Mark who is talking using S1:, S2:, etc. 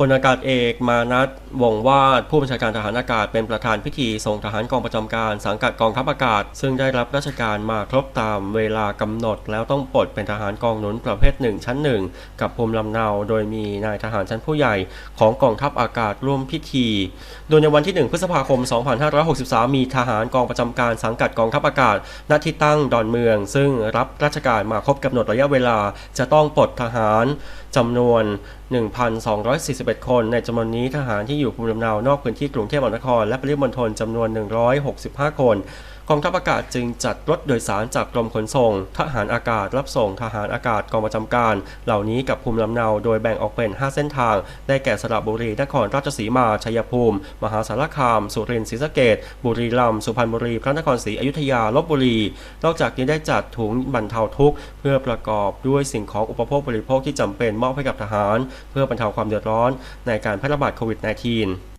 S1: พลอากาศเอกมานัทวงวาดผู้บัญชาการทหารอากาศเป็นประธานพิธีส่งทหารกองประจำการสังกัดกองทัพอากาศ ซึ่งได้รับราชการมาครบตามเวลากำหนด แล้วต้องปลดเป็นทหารกองหนุนประเภทหนึ่งชั้นหนึ่งกับภูมิลำเนา โดยมีนายทหารชั้นผู้ใหญ่ของกองทัพอากาศร่วมพิธี โดยในวันที่ 1 พฤษภาคม 2563 มีทหารกองประจำการสังกัดกองทัพอากาศณที่ตั้งดอนเมือง ซึ่งรับราชการมาครบกำหนดระยะเวลาจะต้องปลดทหารจำนวน1,241 คนในจำนวนนี้ทหารที่อยู่ภูมิลำเนานอกพื้นที่กรุงเทพมหานคร และปริมณฑลจำนวน 165 คน กองทัพอากาศจึงจัดรถโดยสารจากกรมขนส่ง ทหารอากาศรับส่งทหารอากาศกองประจำการ เหล่านี้กับภูมิลำเนาโดยแบ่งออกเป็น 5 เส้นทาง ได้แก่สระบุรีนครราชสีมา ชัยภูมิ มหาสารคาม สุรินทร์ศรีสะเกษบุรีรัมย์สุพรรณบุรี พระนครศรีอยุธยาลบบุรี นอกจากนี้ได้จัดถุงบรรเทาทุกข์เพื่อประกอบด้วยสิ่งของอุปโภคบริโภคที่จำเป็นมอบให้กับทหาร เพื่อบรรเทาความเดือดร้อนในการแพร่ระบาดโควิด -19